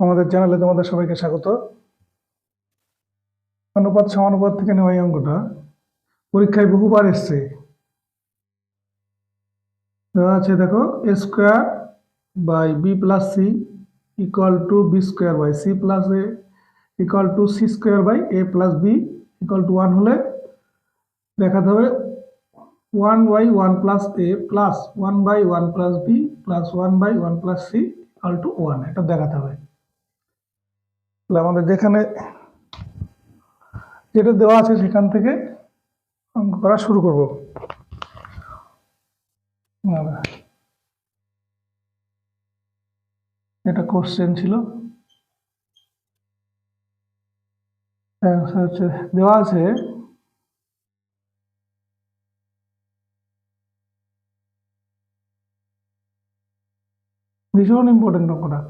আমাদের চ্যানেলে তোমাদের সবাইকে স্বাগত। অনুপাত সমানুপাত থেকে নেওয়া এই অঙ্কটা পরীক্ষায় বহুবার এসছে। দেওয়া আছে দেখো A square by B plus C equal to B square by C plus A equal to C square by A plus B equal to one হলে দেখাতে হবে one by one plus A plus one by one plus B plus one by one plus C equal to one এটা দেখাতে হবে। তাহলে আমাদের যেখানে যেটা দেওয়া আছে সেখান থেকে অঙ্ক করা শুরু করব। এটা কোশ্চেন ছিল। Answer হচ্ছে দেওয়া আছে। ভীষণ ইম্পর্টেন্ট অঙ্কটা।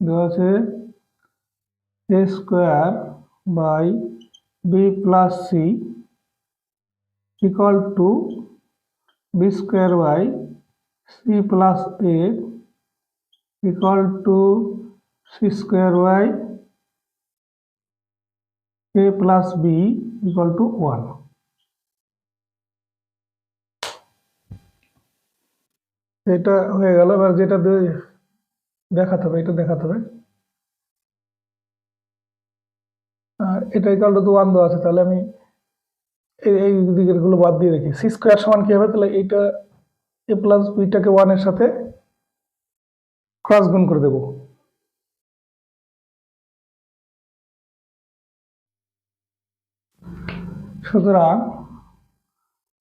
দেওয়া আছে A square by B plus C equal to B square by C plus A equal to C square by A plus B equal to one. এটা হয়ে গেল, এবার যেটা দেখাতে হবে, এটা দেখাতে হবে আর এটা ইকাল টু ওয়ান দেওয়া আছে তাহলে আমি এই এই দিকেরগুলো বাদ দিয়ে রেখি। সি স্কোয়ার সমান কি হবে? তাহলে এইটা এ প্লাস বিটাকে ওয়ানের সাথে ক্রস গুণ করে দেবো। সুতরাং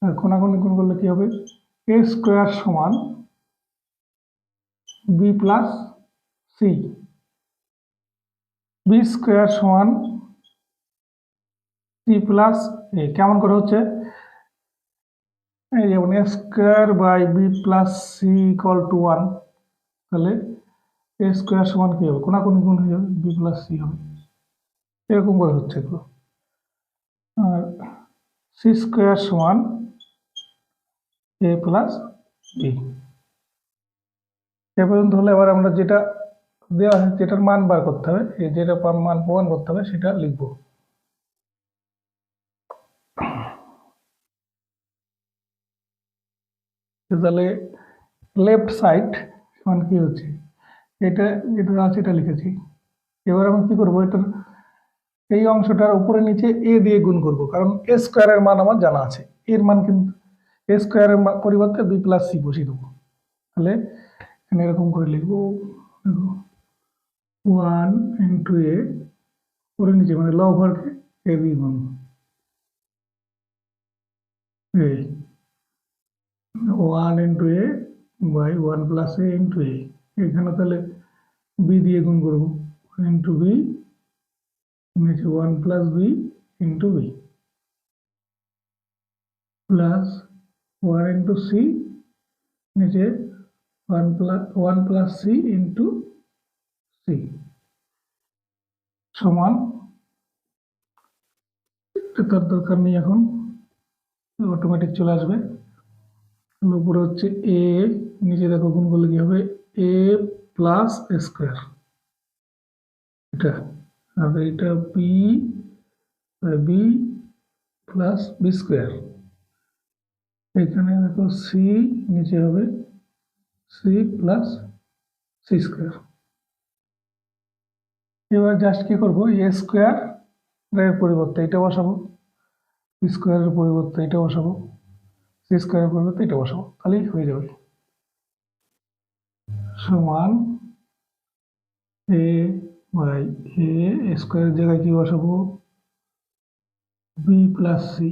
আহ, কোনাকুনি গুণ করলে কি হবে? এ স্কোয়ার সমান B plus C B square সমান সি প্লাস এ কেমন করে হচ্ছে? এই যেমন A square by B plus C equal to one তাহলে এ স্কোয়ার সমান কি হবে? কোনাকুনি গুণ হয়ে যাবে বি প্লাস সি হবে। এরকম করে হচ্ছে এগুলো। আর সি স্কোয়ার সমান এ প্লাস বি এ পর্যন্ত হলে এবার আমরা যেটা দেওয়া আছে, যেটার মান বার করতে হবে যেটা মান প্রমাণ করতে হবে, সেটা লিখব। তাহলে লেফট সাইড সমান কি হচ্ছে? এটা যেটা আছে এটা লিখেছি। এবার আমি কি করব? এটার, এই অংশটার উপরে নিচে এ দিয়ে গুণ করব, কারণ এ স্কোয়ারের মান আমার জানা আছে। এর মান কিন্তু এ স্কোয়ারের পরিবর্তে বি প্লাস সি বসিয়ে দেবো। তাহলে এখানে এরকম করে লিখব ওয়ান ইন্টু এ করে নিচে মানে লব হরকে এ দিয়ে গুণ। এই। One into A by one plus A into A এখানে তাহলে বি দিয়ে গুণ করব ইন্টু বি নিচে one plus B into B plus one into C নিচে one plus one plus C into C সমান। তার দরকার নেই এখন। অটোমেটিক চলে আসবে। উপরে হচ্ছে এ নিচে দেখো গুণ করলে কি হবে? এ প্লাস স্কোয়ার এটা, আর এটা B B plus B square এখানে দেখো সি নিচে হবে সি প্লাস সি স্কোয়ার এবার জাস্ট কি করব? এ স্কোয়ার এর পরিবর্তে এটা বসাবো। স্কোয়ারের পরিবর্তে এটা বসাবো। সি স্কোয়ারের পরিবর্তে এটা বসাবো। তাহলেই হয়ে যাবে। সমান এ বাই এ স্কোয়ারের জায়গায় কি বসাবো? বি প্লাস সি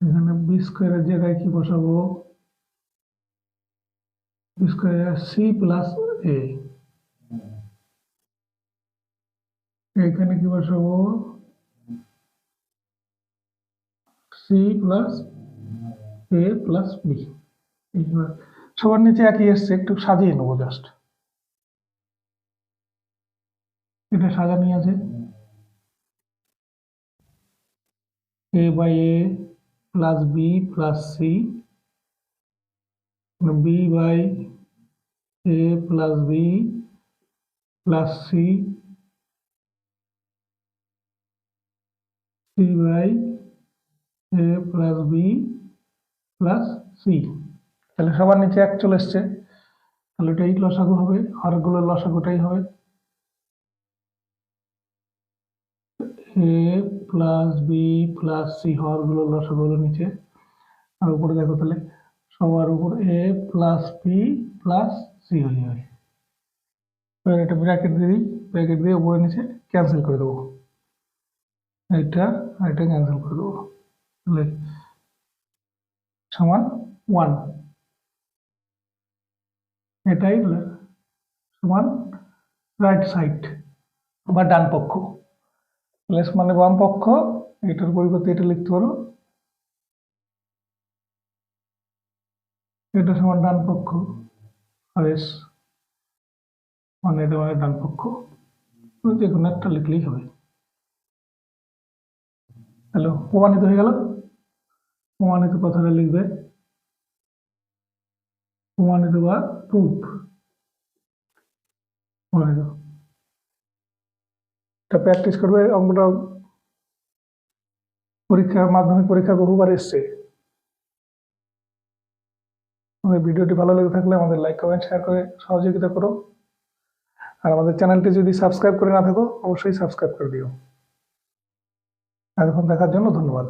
এখানে বি স্কোয়ারের জায়গায় কি বসাবো? B square C plus A এখানে কি বসাবো? C plus A plus B সবার নিচে একই এসছে, একটু সাজিয়ে নেব জাস্ট এটা সাজানি আছে। A by A plus B plus C B by A plus B plus C C by A plus B plus C তাহলে সবার নিচে এক চলে এসছে। তাহলে ওটাই লসাগু হবে হরগুলোর লসাগুটাই হবে। A plus B plus C হরগুলোর লসাগু হলো নিচে। আর উপরে দেখো তাহলে সবার উপর A plus B plus C হয়ে যাবে। এবার একটা ব্র্যাকেট দিয়ে দিই ব্র্যাকেট দিয়ে উপরে নিচে ক্যান্সেল করে দেবো। এটা এটা ক্যান্সেল করে দেবো। সমান ওয়ান এটাই সমান রাইট সাইড বা ডান পক্ষ। লেস মানে বাম পক্ষ, এটার পরিবর্তে এটা লিখতে পারো। এটা সমান ডান পক্ষ, আর এস মানে এটা মানে ডান পক্ষ। যে কোনো একটা লিখলেই হবে। হ্যালো প্রমাণিত হয়ে গেল? প্রমাণিত কথাটা লিখবে। প্রমাণিত বা প্রুফ প্রমাণিত। এটা প্র্যাকটিস করবে, অঙ্কটা পরীক্ষা, মাধ্যমিক পরীক্ষা বহুবার এসছে। আমাদের ভিডিওটি ভালো লেগে থাকলে আমাদের লাইক কমেন্ট শেয়ার করে সহযোগিতা করো। আর আমাদের চ্যানেলটি যদি সাবস্ক্রাইব করে না থাকো, অবশ্যই সাবস্ক্রাইব করে দিও। এতক্ষণ দেখার জন্য ধন্যবাদ।